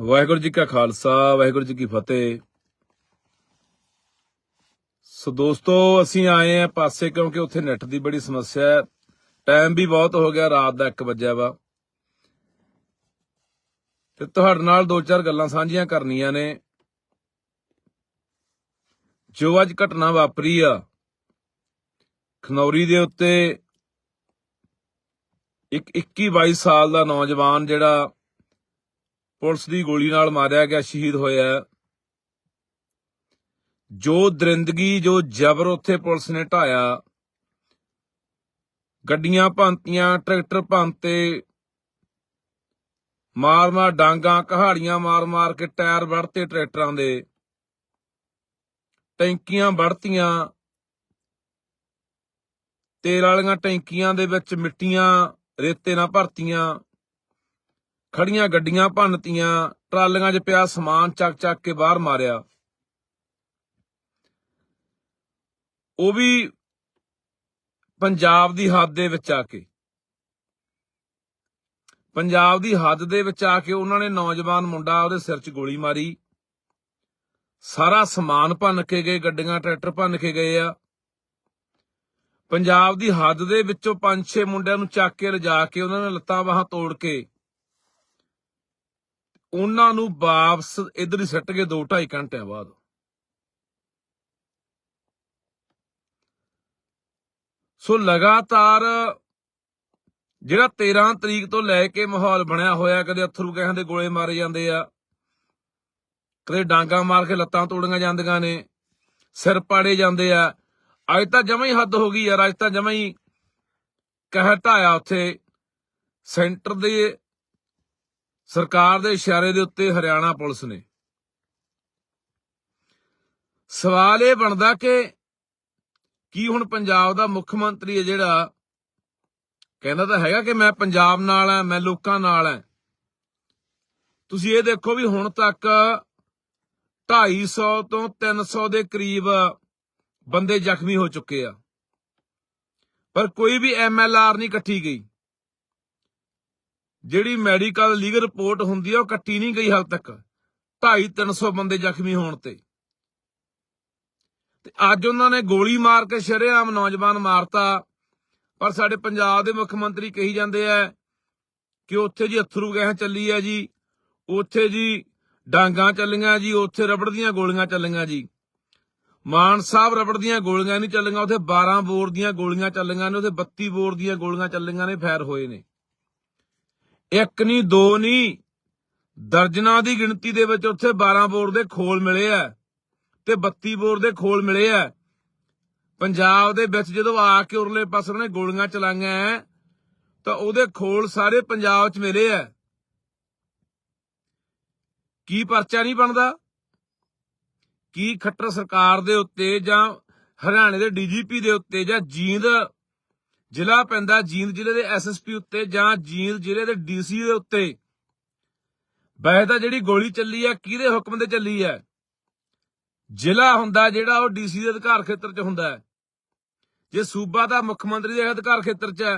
ਵਾਹਿਗੁਰੂ ਜੀ ਕਾ ਖਾਲਸਾ, ਵਾਹਿਗੁਰੂ ਜੀ ਕੀ ਫਤਿਹ। ਸੋ ਦੋਸਤੋ, ਅਸੀਂ ਆਏ ਆ ਪਾਸੇ ਕਿਉਂਕਿ ਉੱਥੇ ਨੈਟ ਦੀ ਬੜੀ ਸਮੱਸਿਆ ਹੈ। ਟਾਈਮ ਵੀ ਬਹੁਤ ਹੋ ਗਿਆ, ਰਾਤ ਦਾ 1 ਵਜਿਆ ਵਾ। ਤੇ ਤੁਹਾਡੇ ਨਾਲ ਦੋ ਚਾਰ ਗੱਲਾਂ ਸਾਂਝੀਆਂ ਕਰਨੀਆਂ ਨੇ। ਜੋ ਅੱਜ ਘਟਨਾ ਵਾਪਰੀ ਆ, ਖਨੌਰੀ ਦੇ ਉੱਤੇ ਇੱਕ 21 22 ਸਾਲ ਦਾ ਨੌਜਵਾਨ ਜਿਹੜਾ ਪੁਲਿਸ ਦੀ ਗੋਲੀ ਨਾਲ ਮਾਰਿਆ ਗਿਆ ਸ਼ਹੀਦ ਹੋਇਆ ਜੋ ਦਰਿੰਦਗੀ, ਜੋ ਜ਼ਬਰ ਉੱਥੇ ਪੁਲਿਸ ਨੇ ਢਾਇਆ। ਗੱਡੀਆਂ ਭੰਤੀਆਂ ਟਰੈਕਟਰ ਭੰਤੇ ਮਾਰ ਮਾਰ ਡਾਂਗਾ, ਕਹਾੜੀਆਂ ਮਾਰ ਮਾਰ ਕੇ ਟਾਇਰ ਵੜਤੇ ਟਰੈਕਟਰਾਂ ਦੇ। ਟੈਂਕੀਆਂ ਵੜਤੀਆਂ ਤੇਲ ਵਾਲੀਆਂ ਟੈਂਕੀਆਂ ਦੇ ਵਿੱਚ ਮਿੱਟੀਆਂ, ਰੇਤੇ ਨਾਲ ਭਰਤੀਆਂ। ਖੜੀਆਂ ਗੱਡੀਆਂ ਭੰਨਤੀਆਂ, ਟਰਾਲੀਆਂ 'ਚ ਪਿਆ ਸਮਾਨ ਚੱਕ ਚੱਕ ਕੇ ਬਾਹਰ ਮਾਰਿਆ। ਉਹ ਵੀ ਪੰਜਾਬ ਦੀ ਹੱਦ ਦੇ ਵਿੱਚ ਆ ਕੇ। ਪੰਜਾਬ ਦੀ ਹੱਦ ਦੇ ਵਿੱਚ ਆ ਕੇ ਉਹਨਾਂ ਨੇ ਨੌਜਵਾਨ ਮੁੰਡਾ ਉਹਦੇ ਸਿਰ 'ਚ ਗੋਲੀ ਮਾਰੀ। ਸਾਰਾ ਸਮਾਨ ਭੰਨ ਕੇ ਗਏ, ਗੱਡੀਆਂ, ਟਰੈਕਟਰ ਭੰਨ ਕੇ ਗਏ ਆ। ਪੰਜਾਬ ਦੀ ਹੱਦ ਦੇ ਵਿੱਚੋਂ ਪੰਜ ਛੇ ਮੁੰਡਿਆਂ ਨੂੰ ਚੱਕ ਕੇ ਲਿਜਾ ਕੇ ਉਹਨਾਂ ਨੇ ਲੱਤਾਂ ਬਾਹਾਂ ਤੋੜ ਕੇ ਉਹਨਾਂ ਨੂੰ ਵਾਪਸ ਇਧਰ ਹੀ ਸੱਟ ਗਏ 2 2.5 ਘੰਟਿਆਂ ਬਾਅਦ। ਸੋ ਲਗਾਤਾਰ ਜਿਹੜਾ 13 ਤਰੀਕ ਤੋਂ ਲੈ ਕੇ ਮਾਹੌਲ ਬਣਿਆ ਹੋਇਆ, ਕਦੇ ਅਥਰੂ ਗੈਹਾਂ ਦੇ ਗੋਲੇ ਮਾਰੇ ਜਾਂਦੇ ਆ, ਕਦੇ ਡਾਂਗਾ ਮਾਰ ਕੇ ਲੱਤਾਂ ਤੋੜੀਆਂ ਜਾਂਦੀਆਂ ਨੇ, ਸਿਰ ਪਾੜੇ ਜਾਂਦੇ ਆ। ਅੱਜ ਤਾਂ ਜਮਾਂ ਹੀ ਹੱਦ ਹੋ ਗਈ ਯਾਰ, ਅੱਜ ਤਾਂ ਜਮਾਂ ਹੀ ਕਹਿ ਢਾਇਆ ਉੱਥੇ। ਸੈਂਟਰ ਦੇ ਸਰਕਾਰ ਦੇ ਇਸ਼ਾਰੇ ਦੇ ਉੱਤੇ ਹਰਿਆਣਾ ਪੁਲਿਸ ਨੇ। ਸਵਾਲ ਇਹ ਬਣਦਾ ਕਿ ਕੀ ਹੁਣ ਪੰਜਾਬ ਦਾ ਮੁੱਖ ਮੰਤਰੀ ਹੈ ਜਿਹੜਾ, ਕਹਿੰਦਾ ਤਾਂ ਹੈਗਾ ਕਿ ਮੈਂ ਪੰਜਾਬ ਨਾਲ ਆ ਮੈਂ ਲੋਕਾਂ ਨਾਲ ਆ ਤੁਸੀਂ ਇਹ ਦੇਖੋ ਵੀ ਹੁਣ ਤੱਕ 250 ਤੋਂ 300 ਦੇ ਕਰੀਬ ਬੰਦੇ ਜ਼ਖਮੀ ਹੋ ਚੁੱਕੇ ਆ। ਪਰ ਕੋਈ ਵੀ ਐਮਐਲਆਰ ਨਹੀਂ ਇਕੱਠੀ ਗਈ। ਜਿਹੜੀ ਮੈਡੀਕਲ ਲੀਗਲ ਰਿਪੋਰਟ ਹੁੰਦੀ ਆ, ਉਹ ਕੱਟੀ ਨਹੀਂ ਗਈ ਹਾਲ ਤੱਕ। 2.5 300 ਬੰਦੇ ਜ਼ਖਮੀ ਹੋਣ ਤੇ। ਤੇ ਅੱਜ ਉਹਨਾਂ ਨੇ ਗੋਲੀ ਮਾਰ ਕੇ ਸ਼ਰੇਆਮ ਨੌਜਵਾਨ ਮਾਰਤਾ। ਪਰ ਸਾਡੇ ਪੰਜਾਬ ਦੇ ਮੁੱਖ ਮੰਤਰੀ ਕਹੀ ਜਾਂਦੇ ਆ ਕਿ ਉੱਥੇ ਜੀ ਅਥਰੂ ਗੈਸ ਚੱਲੀ ਆ ਜੀ, ਉੱਥੇ ਜੀ ਡਾਂਗਾ ਚੱਲੀਆਂ ਜੀ, ਉੱਥੇ ਰਬੜ ਦੀਆਂ ਗੋਲੀਆਂ ਚੱਲੀਆਂ ਜੀ। ਮਾਨ ਸਾਹਿਬ ਰਬੜ ਦੀਆਂ ਗੋਲੀਆਂ ਨਹੀਂ ਚੱਲੀਆਂ, ਉੱਥੇ 12 ਬੋਰ ਦੀਆਂ ਗੋਲੀਆਂ ਚੱਲੀਆਂ ਨੇ, ਉੱਥੇ 32 ਬੋਰ ਦੀਆਂ ਗੋਲੀਆਂ ਚੱਲੀਆਂ ਨੇ, ਫੈਰ ਹੋਏ ਨੇ। ਇੱਕ ਨਹੀਂ ਦੋ ਨਹੀਂ ਦਰਜਨਾਂ ਦੀ ਗਿਣਤੀ ਦੇ ਵਿੱਚ ਉੱਥੇ 12 ਬੋਰ ਦੇ ਖੋਲ ਮਿਲੇ ਆ ਤੇ 32 ਬੋਰ ਦੇ ਖੋਲ ਮਿਲੇ ਆ ਪੰਜਾਬ ਦੇ ਵਿੱਚ ਜਦੋਂ ਆ ਕੇ ਉਰਲੇ ਪਾਸੇ ਉਹਨੇ ਗੋਲੀਆਂ ਚਲਾਈਆਂ ਐ, ਤਾਂ ਉਹਦੇ ਖੋਲ ਸਾਰੇ ਪੰਜਾਬ 'ਚ ਮਿਲੇ ਆ ਕੀ ਪਰਚਾ ਨਹੀਂ ਬਣਦਾ? ਕੀ ਖੱਟਰ ਸਰਕਾਰ ਦੇ ਉੱਤੇ ਜਾਂ ਹਰਿਆਣੇ ਦੇ ਡੀਜੀਪੀ ਦੇ ਉੱਤੇ ਜਾਂ ਜੀਂਦ ਜ਼ਿਲ੍ਹਾ ਪੈਂਦਾ ਜੀਂਦ ਜ਼ਿਲ੍ਹੇ ਦੇ ਐਸਐਸਪੀ ਉੱਤੇ ਜਾਂ ਜੀਂਦ ਜ਼ਿਲ੍ਹੇ ਦੇ ਡੀਸੀ ਦੇ ਉੱਤੇ। ਵੈਸੇ ਤਾਂ ਜਿਹੜੀ ਗੋਲੀ ਚੱਲੀ ਆ, ਕਿਹਦੇ ਹੁਕਮ ਤੇ ਚੱਲੀ ਆ? ਜ਼ਿਲ੍ਹਾ ਹੁੰਦਾ ਜਿਹੜਾ ਉਹ ਡੀਸੀ ਦੇ ਅਧਿਕਾਰ ਖੇਤਰ 'ਚ ਹੁੰਦਾ ਹੈ। ਜੇ ਸੂਬਾ ਦਾ ਮੁੱਖ ਮੰਤਰੀ ਦੇ ਅਧਿਕਾਰ ਖੇਤਰ 'ਚ ਹੈ।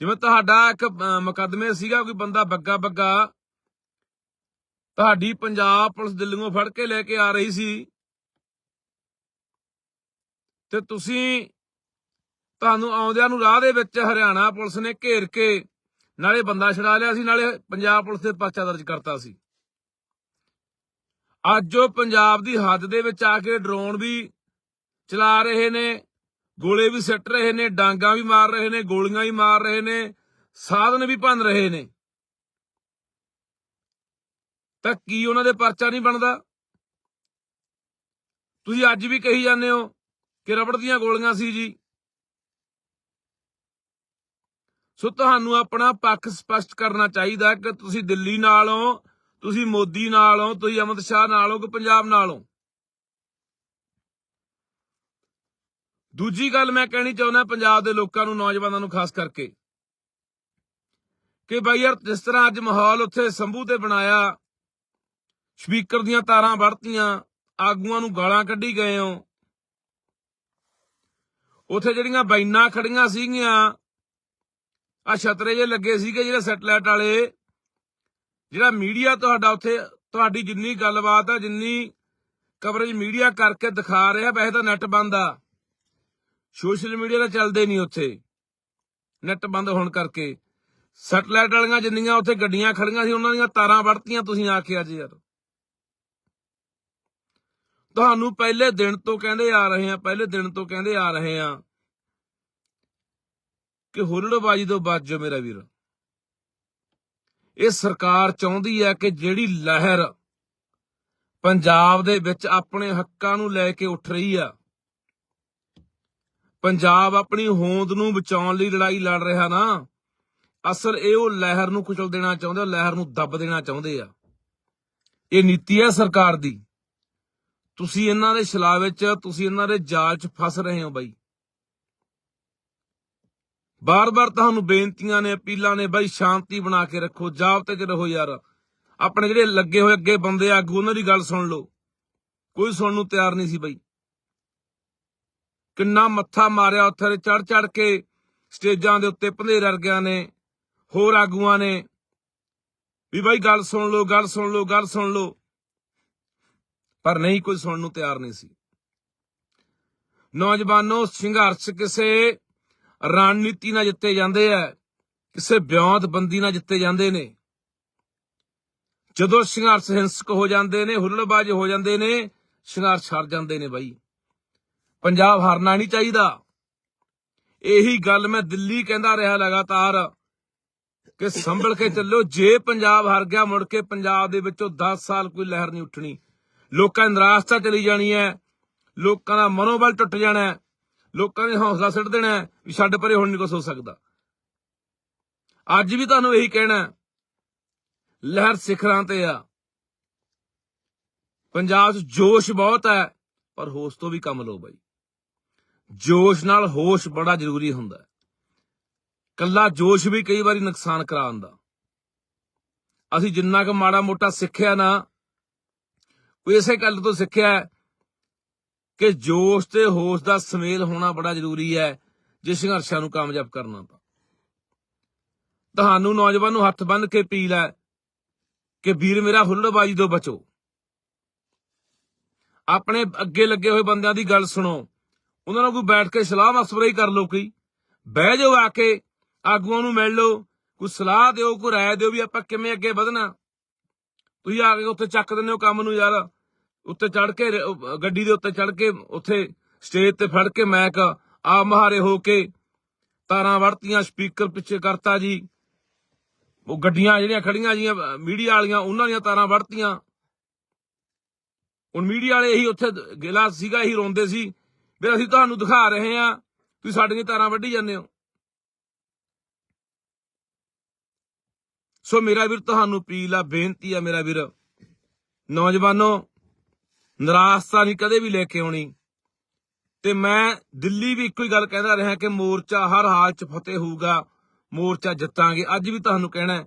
ਜਿਵੇਂ ਤੁਹਾਡਾ ਇੱਕ ਮੁਕਦਮੇ ਸੀਗਾ ਕੋਈ ਬੰਦਾ ਬੱਗਾ ਬੱਗਾ, ਤੁਹਾਡੀ ਪੰਜਾਬ ਪੁਲਿਸ ਦਿੱਲੀੋਂ ਫੜ ਕੇ ਲੈ ਕੇ ਆ ਰਹੀ ਸੀ। ਤੇ ਤੁਸੀਂ ਤੁਹਾਨੂੰ ਆਉਂਦਿਆਂ ਨੂੰ ਰਾਹ ਦੇ ਵਿੱਚ ਹਰਿਆਣਾ ਪੁਲਿਸ ਨੇ ਘੇਰ ਕੇ ਨਾਲੇ ਬੰਦਾ ਛਡਾ ਲਿਆ ਸੀ, ਨਾਲੇ ਪੰਜਾਬ ਪੁਲਿਸ ਦੇ ਪਰਚਾ ਦਰਜ ਕਰਤਾ ਸੀ। ਅੱਜ ਉਹ ਪੰਜਾਬ ਦੀ ਹੱਦ ਦੇ ਵਿੱਚ ਆ ਕੇ ਡਰੋਨ ਵੀ ਚਲਾ ਰਹੇ ਨੇ, ਗੋਲੇ ਵੀ ਸਿੱਟ ਰਹੇ ਨੇ, ਡਾਂਗਾ ਵੀ ਮਾਰ ਰਹੇ ਨੇ, ਗੋਲੀਆਂ ਵੀ ਮਾਰ ਰਹੇ ਨੇ, ਸਾਧਨ ਵੀ ਭੰਨ ਰਹੇ ਨੇ। ਤਾਂ ਕੀ ਉਹਨਾਂ ਦੇ ਪਰਚਾ ਨਹੀਂ ਬਣਦਾ? ਤੁਸੀਂ ਅੱਜ ਵੀ ਕਹੀ ਜਾਂਦੇ ਹੋ ਕਿ ਰਬੜ ਦੀਆਂ ਗੋਲੀਆਂ ਸੀ ਜੀ। ਸੋ ਤੁਹਾਨੂੰ ਆਪਣਾ ਪੱਖ ਸਪਸ਼ਟ ਕਰਨਾ ਚਾਹੀਦਾ ਕਿ ਤੁਸੀਂ ਦਿੱਲੀ ਨਾਲੋਂ, ਤੁਸੀਂ ਮੋਦੀ ਨਾਲੋਂ, ਤੁਸੀਂ ਅਮਿਤ ਸ਼ਾਹ ਨਾਲੋਂ ਕਿ ਪੰਜਾਬ ਨਾਲੋਂ? ਦੂਜੀ ਗੱਲ ਮੈਂ ਕਹਿਣੀ ਚਾਹੁੰਦਾ ਪੰਜਾਬ ਦੇ ਲੋਕਾਂ ਨੂੰ, ਨੌਜਵਾਨਾਂ ਨੂੰ ਖਾਸ ਕਰਕੇ ਕਿ ਬਾਈ ਯਾਰ ਜਿਸ ਤਰ੍ਹਾਂ ਅੱਜ ਮਾਹੌਲ ਉੱਥੇ ਸੰਭੂ ਤੇ ਬਣਾਇਆ, ਸਪੀਕਰ ਦੀਆਂ ਤਾਰਾਂ ਵੜਤੀਆਂ, ਆਗੂਆਂ ਨੂੰ ਗਾਲਾਂ ਕੱਢੀ ਗਏ ਹੋ, ਉੱਥੇ ਜਿਹੜੀਆਂ ਬਾਈਨਾਂ ਖੜੀਆਂ ਸੀਗੀਆਂ ਆ ਛਤਰੇ ਜੇ ਲੱਗੇ ਸੀਗੇ ਜਿਹੜੇ ਸੈਟਲਾਈਟ ਵਾਲੇ। ਜਿਹੜਾ ਮੀਡੀਆ ਤੁਹਾਡਾ ਉੱਥੇ, ਤੁਹਾਡੀ ਜਿੰਨੀ ਗੱਲਬਾਤ ਆ, ਜਿੰਨੀ ਕਵਰੇਜ ਮੀਡੀਆ ਕਰਕੇ ਦਿਖਾ ਰਿਹਾ, ਵੈਸੇ ਤਾਂ ਨੈਟ ਬੰਦ ਆ। ਸੋਸ਼ਲ ਮੀਡੀਆ ਤਾਂ ਚੱਲਦੇ ਨਹੀਂ ਉੱਥੇ। ਨੈਟ ਬੰਦ ਹੋਣ ਕਰਕੇ। ਸੈਟਲਾਈਟ ਵਾਲੀਆਂ ਜਿੰਨੀਆਂ ਉੱਥੇ ਗੱਡੀਆਂ ਖੜੀਆਂ ਸੀ, ਉਹਨਾਂ ਦੀਆਂ ਤਾਰਾਂ ਵੜਤੀਆਂ ਤੁਸੀਂ ਆ ਕੇ ਅੱਜ ਯਾਰ। ਤੁਹਾਨੂੰ ਪਹਿਲੇ ਦਿਨ ਤੋਂ ਕਹਿੰਦੇ ਆ ਰਹੇ ਆ, ਪਹਿਲੇ ਦਿਨ ਤੋਂ ਕਹਿੰਦੇ ਆ ਰਹੇ ਆ। ਕਿ ਹੁਲੜਬਾਜੀ ਤੋਂ ਬਚ ਜਾਓ ਮੇਰਾ ਵੀਰ। ਇਹ ਸਰਕਾਰ ਚਾਹੁੰਦੀ ਹੈ ਕਿ ਜਿਹੜੀ ਲਹਿਰ ਪੰਜਾਬ ਦੇ ਵਿੱਚ ਆਪਣੇ ਹੱਕਾਂ ਨੂੰ ਲੈ ਕੇ ਉੱਠ ਰਹੀ ਆ, ਪੰਜਾਬ ਆਪਣੀ ਹੋਂਦ ਨੂੰ ਬਚਾਉਣ ਲਈ ਲੜਾਈ ਲੜ ਰਿਹਾ ਨਾ, ਅਸਲ ਇਹ ਉਹ ਲਹਿਰ ਨੂੰ ਕੁਚਲ ਦੇਣਾ ਚਾਹੁੰਦੇ ਉਹ ਲਹਿਰ ਨੂੰ ਦੱਬ ਦੇਣਾ ਚਾਹੁੰਦੇ ਆ। ਇਹ ਨੀਤੀ ਹੈ ਸਰਕਾਰ ਦੀ। ਤੁਸੀਂ ਇਹਨਾਂ ਦੇ ਛਲਾ ਵਿੱਚ ਤੁਸੀਂ ਇਹਨਾਂ ਦੇ ਜਾਲ 'ਚ ਫਸ ਰਹੇ ਹੋ ਬਾਈ। ਬਾਰ-ਬਾਰ ਤੁਹਾਨੂੰ ਬੇਨਤੀਆਂ ਨੇ, ਅਪੀਲਾਂ ਨੇ, ਬਾਈ ਸ਼ਾਂਤੀ ਬਣਾ ਕੇ ਰੱਖੋ ਜਾਬਤੇ 'ਚ ਰਹੋ ਯਾਰ। ਆਪਣੇ ਜਿਹੜੇ ਲੱਗੇ ਹੋਏ ਅੱਗੇ ਬੰਦੇ ਆਗੂ ਉਹਨਾਂ ਦੀ ਗੱਲ ਸੁਣ ਲਓ। ਕੋਈ ਸੁਣਨ ਨੂੰ ਤਿਆਰ ਨਹੀਂ ਸੀ ਬਾਈ। ਕਿੰਨਾ ਮੱਥਾ ਮਾਰਿਆ ਉੱਥੇ ਚੜ ਚੜ ਕੇ ਸਟੇਜਾਂ ਦੇ ਉੱਤੇ ਭੰਦੇਰ ਵਰਗਿਆਂ ਨੇ, ਹੋਰ ਆਗੂਆਂ ਨੇ। ਵੀ ਬਾਈ ਗੱਲ ਸੁਣ ਲਓ, ਗੱਲ ਸੁਣ ਲਓ, ਗੱਲ ਸੁਣ ਲਓ। ਪਰ ਨਹੀਂ, ਕੋਈ ਸੁਣਨ ਨੂੰ ਤਿਆਰ ਨਹੀਂ ਸੀ। ਨੌਜਵਾਨੋ, ਸੰਘਰਸ਼ ਕਿਸੇ ਰਣਨੀਤੀ ਨਾਲ ਜਿੱਤੇ ਜਾਂਦੇ ਆ, ਕਿਸੇ ਬਿਆਨਤਬੰਦੀ ਨਾਲ ਜਿੱਤੇ ਜਾਂਦੇ ਨੇ। ਜਦੋਂ ਸੰਘਰਸ਼ ਹਿੰਸਕ ਹੋ ਜਾਂਦੇ ਨੇ, ਹੁੱਲੜਬਾਜ਼ ਹੋ ਜਾਂਦੇ ਨੇ, ਸੰਘਰਸ਼ ਹਾਰ ਜਾਂਦੇ ਨੇ ਬਾਈ। ਪੰਜਾਬ ਹਾਰਨਾ ਨਹੀਂ ਚਾਹੀਦਾ। ਇਹੀ ਗੱਲ ਮੈਂ ਦਿੱਲੀ ਕਹਿੰਦਾ ਰਿਹਾ ਲਗਾਤਾਰ ਕਿ ਸੰਭਲ ਕੇ ਚੱਲੋ। ਜੇ ਪੰਜਾਬ ਹਾਰ ਗਿਆ, ਮੁੜ ਕੇ ਪੰਜਾਬ ਦੇ ਵਿੱਚੋਂ 10 ਸਾਲ ਕੋਈ ਲਹਿਰ ਨਹੀਂ ਉੱਠਣੀ। ਲੋਕਾਂ ਦੀ ਨਿਰਾਸ਼ਤਾ ਚਲੀ ਜਾਣੀ ਹੈ। ਲੋਕਾਂ ਦਾ ਮਨੋਬਲ ਟੁੱਟ ਜਾਣਾ ਹੈ। ਲੋਕਾਂ ਨੇ ਹੌਸਲਾ ਸਿੱਟ ਦੇਣਾ ਵੀ ਛੱਡ ਪਰੇ ਹੁਣ ਨਹੀਂ ਕੁਛ ਹੋ ਸਕਦਾ। ਅੱਜ ਵੀ ਤੁਹਾਨੂੰ ਇਹੀ ਕਹਿਣਾ ਲਹਿਰ ਸਿਖਰਾਂ ਤੇ ਆ। ਪੰਜਾਬ 'ਚ ਜੋਸ਼ ਬਹੁਤ ਹੈ, ਪਰ ਹੋਸ਼ ਤੋਂ ਵੀ ਕੰਮ ਲਓ ਬਾਈ। ਜੋਸ਼ ਨਾਲ ਹੋਸ਼ ਬੜਾ ਜ਼ਰੂਰੀ ਹੁੰਦਾ ਹੈ। ਕੱਲਾ ਜੋਸ਼ ਵੀ ਕਈ ਵਾਰੀ ਨੁਕਸਾਨ ਕਰਾ ਦਿੰਦਾ ਅਸੀਂ ਜਿੰਨਾ ਕੁ ਮਾੜਾ ਮੋਟਾ ਸਿੱਖਿਆ ਨਾ ਉਹ ਇਸੇ ਗੱਲ ਤੋਂ ਸਿੱਖਿਆ ਕਿ ਜੋਸ਼ ਤੇ ਹੋਸ਼ ਦਾ ਸੁਮੇਲ ਹੋਣਾ ਬੜਾ ਜ਼ਰੂਰੀ ਹੈ ਜੇ ਸੰਘਰਸ਼ਾਂ ਨੂੰ ਕਾਮਯਾਬ ਕਰਨਾ ਤਾਂ ਤੁਹਾਨੂੰ ਨੌਜਵਾਨ ਨੂੰ ਹੱਥ ਬੰਨ੍ਹ ਕੇ ਅਪੀਲ ਹੈ ਕਿ ਵੀਰ ਮੇਰਾ ਹੁੱਲੜਬਾਜੀ ਤੋਂ ਬਚੋ। ਆਪਣੇ ਅੱਗੇ ਲੱਗੇ ਹੋਏ ਬੰਦਿਆਂ ਦੀ ਗੱਲ ਸੁਣੋ। ਉਹਨਾਂ ਨਾਲ ਕੋਈ ਬੈਠ ਕੇ ਸਲਾਹ ਮਸ਼ਵਰਾ ਹੀ ਕਰ ਲਓ ਕੋਈ। ਬਹਿ ਜਾਓ ਆ ਕੇ, ਆਗੂਆਂ ਨੂੰ ਮਿਲ ਲਓ। ਕੋਈ ਸਲਾਹ ਦਿਓ, ਕੋਈ ਰਾਏ ਦਿਓ ਵੀ ਆਪਾਂ ਕਿਵੇਂ ਅੱਗੇ ਵਧਣਾ। ਤੁਸੀਂ ਆ ਕੇ ਉੱਥੇ ਚੱਕ ਦਿੰਦੇ ਹੋ ਕੰਮ ਨੂੰ ਯਾਰ। ਉੱਤੇ ਚੜ ਕੇ ਗੱਡੀ ਦੇ ਉੱਤੇ ਚੜ ਕੇ, ਉੱਥੇ ਸਟੇਜ ਤੇ ਫੜ ਕੇ ਮੈਕ ਆ ਮਹਾਰੇ ਹੋ ਕੇ ਤਾਰਾਂ ਵੜਤੀਆਂ ਸਪੀਕਰ ਪਿੱਛੇ ਕਰਤਾ ਜੀ। ਉਹ ਗੱਡੀਆਂ ਜਿਹੜੀਆਂ ਖੜੀਆਂ ਜੀਆਂ ਮੀਡੀਆ ਵਾਲੀਆਂ, ਉਹਨਾਂ ਦੀਆਂ ਤਾਰਾਂ ਵੜਤੀਆਂ ਹੁਣ ਮੀਡੀਆ ਵਾਲੇ ਇਹੀ ਉੱਥੇ ਗਿਲਾ ਸੀਗਾ, ਇਹੀ ਰੋਂਦੇ ਸੀ, ਵੀ ਅਸੀਂ ਤੁਹਾਨੂੰ ਦਿਖਾ ਰਹੇ ਹਾਂ, ਤੁਸੀਂ ਸਾਡੀਆਂ ਤਾਰਾਂ ਵੱਢੀ ਜਾਂਦੇ ਹੋ। ਸੋ ਮੇਰਾ ਵੀਰ, ਤੁਹਾਨੂੰ ਅਪੀਲ ਆ, ਬੇਨਤੀ ਆ ਮੇਰਾ ਵੀਰ। ਨੌਜਵਾਨੋ ਨਿਰਾਸ਼ਤਾ ਨਹੀਂ, ਕਦੇ ਵੀ ਲੈ ਕੇ ਆਉਣੀ। ਤੇ ਮੈਂ ਦਿੱਲੀ ਵੀ ਇੱਕੋ ਹੀ ਗੱਲ ਕਹਿੰਦਾ ਰਿਹਾ ਕਿ ਮੋਰਚਾ ਹਰ ਹਾਲ 'ਚ ਫਤਿਹ ਹੋਊਗਾ, ਮੋਰਚਾ ਜਿੱਤਾਂਗੇ। ਅੱਜ ਵੀ ਤੁਹਾਨੂੰ ਕਹਿਣਾ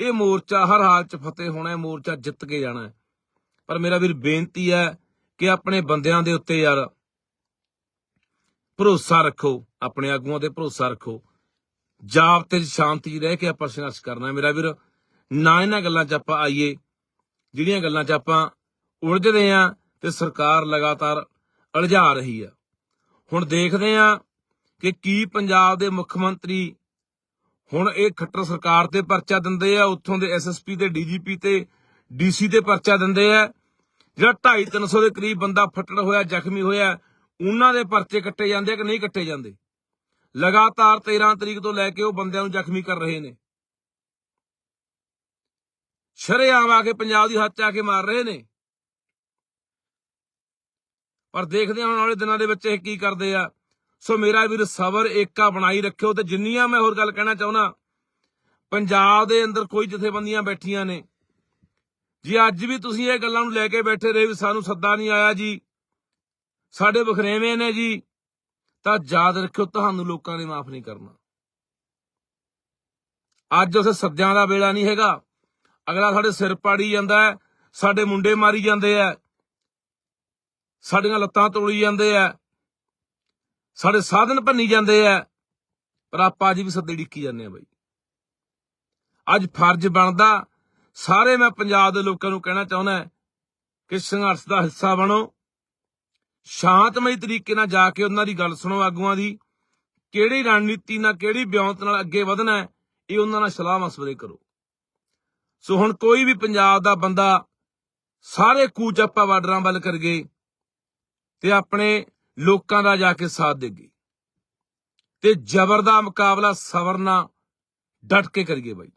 ਇਹ ਮੋਰਚਾ ਹਰ ਹਾਲ 'ਚ ਫਤਿਹ ਹੋਣਾ ਹੈ, ਮੋਰਚਾ ਜਿੱਤ ਕੇ ਜਾਣਾ ਹੈ। ਪਰ ਮੇਰਾ ਵੀਰ, ਬੇਨਤੀ ਹੈ ਕਿ ਆਪਣੇ ਬੰਦਿਆਂ ਦੇ ਉੱਤੇ ਯਾਰ ਭਰੋਸਾ ਰੱਖੋ, ਆਪਣੇ ਆਗੂਆਂ ਤੇ ਭਰੋਸਾ ਰੱਖੋ। ਜਾਬ ਤੇ ਸ਼ਾਂਤੀ ਰਹਿ ਕੇ ਆਪਾਂ ਸੰਘਰਸ਼ ਕਰਨਾ ਮੇਰਾ ਵੀਰ, ਨਾ ਇਹਨਾਂ ਗੱਲਾਂ 'ਚ ਆਪਾਂ ਆਈਏ। ਜਿਹੜੀਆਂ ਗੱਲਾਂ 'ਚ ਆਪਾਂ ਉਲਝਦੇ ਆਂ ਤੇ ਸਰਕਾਰ ਲਗਾਤਾਰ ਅਲਝਾ ਰਹੀ ਆ। ਹੁਣ ਦੇਖਦੇ ਆਂ ਕਿ ਕੀ ਪੰਜਾਬ ਦੇ ਮੁੱਖ ਮੰਤਰੀ ਹੁਣ ਇਹ ਖੱਟਰ ਸਰਕਾਰ ਤੇ ਪਰਚਾ ਦਿੰਦੇ ਆ, ਉੱਥੋਂ ਦੇ ਐਸਐਸਪੀ ਤੇ ਡੀਜੀਪੀ ਤੇ ਡੀਸੀ ਤੇ ਪਰਚਾ ਦਿੰਦੇ ਆ। ਜਿਹੜਾ 2.5 300 ਦੇ ਕਰੀਬ ਬੰਦਾ ਫੱਟੜ ਹੋਇਆ, ਜ਼ਖਮੀ ਹੋਇਆ, ਉਹਨਾਂ ਦੇ ਪਰਚੇ ਕੱਟੇ ਜਾਂਦੇ ਆ ਕਿ ਨਹੀਂ ਕੱਟੇ ਜਾਂਦੇ? ਲਗਾਤਾਰ 13 ਤਰੀਕ ਤੋਂ ਲੈ ਕੇ ਉਹ ਬੰਦਿਆਂ ਨੂੰ ਜ਼ਖਮੀ ਕਰ ਰਹੇ ਨੇ। ਸ਼ਰੇਆਮ ਆ ਕੇ ਪੰਜਾਬ ਦੀ ਹੱਥ ਆ ਕੇ ਮਾਰ ਰਹੇ ਨੇ। ਪਰ ਦੇਖਦੇ ਹਾਂ ਆਉਣ ਵਾਲੇ ਦਿਨਾਂ ਦੇ ਵਿੱਚ ਇਹ ਕੀ ਕਰਦੇ ਆ? ਸੋ ਮੇਰਾ ਵੀਰ ਸਬਰ ਏਕਾ ਬਣਾਈ ਰੱਖਿਓ ਤੇ ਜਿੰਨੀਆਂ ਮੈਂ ਹੋਰ ਗੱਲ ਕਹਿਣਾ ਚਾਹੁੰਦਾ, ਪੰਜਾਬ ਦੇ ਅੰਦਰ ਕੋਈ ਜਥੇਬੰਦੀਆਂ ਬੈਠੀਆਂ ਨੇ। ਜੀ ਅੱਜ ਵੀ ਤੁਸੀਂ ਇਹ ਗੱਲਾਂ ਨੂੰ ਲੈ ਕੇ ਬੈਠੇ ਰਹੇ ਵੀ ਸਾਨੂੰ ਸੱਦਾ ਨਹੀਂ ਆਇਆ ਜੀ। ਸਾਡੇ ਬਖਰੇਵੇਂ ਨੇ ਜੀ। ਤਾਂ ਯਾਦ ਰੱਖਿਓ, ਤੁਹਾਨੂੰ ਲੋਕਾਂ ਨੇ ਮਾਫ ਨਹੀਂ ਕਰਨਾ। ਅੱਜ ਉਸੇ ਸੱਦਿਆਂ ਦਾ ਵੇਲਾ ਨਹੀਂ ਹੈਗਾ। ਅਗਲਾ ਸਾਡੇ ਸਿਰ ਪਾੜੀ ਜਾਂਦਾ ਹੈ, ਸਾਡੇ ਮੁੰਡੇ ਮਾਰੀ ਜਾਂਦੇ ਆ। ਸਾਡੀਆਂ ਲੱਤਾਂ ਤੋੜੀ ਜਾਂਦੇ ਆ। ਸਾਡੇ ਸਾਧਨ ਭੰਨੀ ਜਾਂਦੇ ਆ। ਪਰ ਆਪਾਂ ਅੱਜ ਵੀ ਸੱਦੇ ਡਿੱਕੀ ਜਾਂਦੇ ਆ ਬਾਈ। ਅੱਜ ਫਰਜ਼ ਬਣਦਾ, ਸਾਰੇ ਮੈਂ ਪੰਜਾਬ ਦੇ ਲੋਕਾਂ ਨੂੰ ਕਹਿਣਾ ਚਾਹੁੰਦਾ ਕਿ ਸੰਘਰਸ਼ ਦਾ ਹਿੱਸਾ ਬਣੋ। ਸ਼ਾਂਤਮਈ ਤਰੀਕੇ ਨਾਲ ਜਾ ਕੇ ਉਹਨਾਂ ਦੀ ਗੱਲ ਸੁਣੋ ਆਗੂਆਂ ਦੀ। ਕਿਹੜੀ ਰਣਨੀਤੀ ਨਾਲ, ਕਿਹੜੀ ਬਿਉਂਤ ਨਾਲ ਅੱਗੇ ਵਧਣਾ ਹੈ, ਇਹ ਉਹਨਾਂ ਨਾਲ ਸਲਾਹ ਮਸ਼ਵਰੇ ਕਰੋ। ਸੋ ਹੁਣ ਕੋਈ ਵੀ ਪੰਜਾਬ ਦਾ ਬੰਦਾ ਸਾਰੇ ਕੂਚ ਆਪਾਂ ਬਾਰਡਰਾਂ ਵੱਲ ਕਰ ਗਏ। ਤੇ ਆਪਣੇ ਲੋਕਾਂ ਦਾ ਜਾ ਕੇ ਸਾਥ ਦੇਗੀ ਤੇ ਜ਼ਬਰ ਦਾ ਮੁਕਾਬਲਾ ਸਬਰ ਨਾਲ ਡਟ ਕੇ ਕਰੀਏ ਬਾਈ।